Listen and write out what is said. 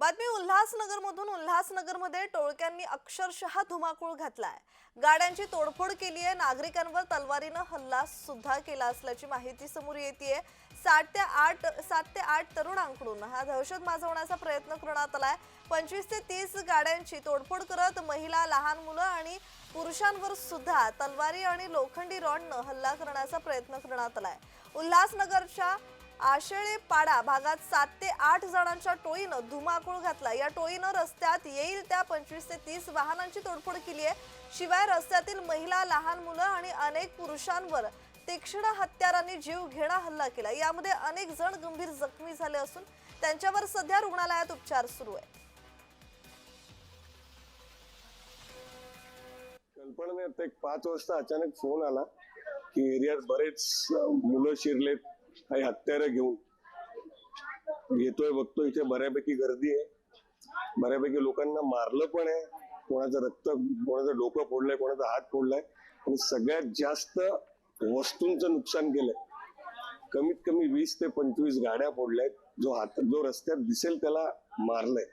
बातमी उल्हासनगरमधून उल्हासनगरमध्ये टोळक्यांनी अक्षरशः धुमाकूळ घातलाय. गाड्यांची तोडफोड केली आहे. नागरिकांवर तलवारीनं हल्ला सुद्धा केला असल्याची माहिती समोर येते सात ते आठ सात ते आठ तरुणांकडून हा दहशत माजवण्याचा प्रयत्न करण्यात आलाय. पंचवीस ते तीस गाड्यांची तोडफोड करत महिला लहान मुलं आणि पुरुषांवर सुद्धा तलवारी आणि लोखंडी रॉडनं हल्ला करण्याचा प्रयत्न करण्यात आलाय. उल्हासनगरच्या आशेळे पाडा भागात सात ते आठ जणांच्या टोळीनं धुमाकूळ घातला. या टोळीनं रस्त्यात येईल त्या पंचवीस ते तीस वाहनांची तोडफोड केली आहे. शिवाय रस्त्यातील महिला लहान मुलं आणि अनेक पुरुषांवर तीक्ष्ण हत्यारांनी जीव घेणा हल्ला केला. यामध्ये अनेक जण गंभीर जखमी झाले असून त्यांच्यावर सध्या रुग्णालयात उपचार सुरू आहे कल्पना नाही एक पाच वाजता अचानक फोन आला की एरियात बरेच मुलं शिरलेत. काही हत्यारं घेऊन. घेतोय बघतो इथे बऱ्यापैकी गर्दी आहे. बऱ्यापैकी लोकांना मारलं पण आहे. कोणाचं रक्त कोणाचं डोकं फोडलंय कोणाचा हात फोडलाय. आणि सगळ्यात जास्त वस्तूंचं नुकसान केलंय. कमीत कमी वीस ते पंचवीस गाड्या फोडल्यात. जो हात जो रस्त्यात दिसेल त्याला मारलंय.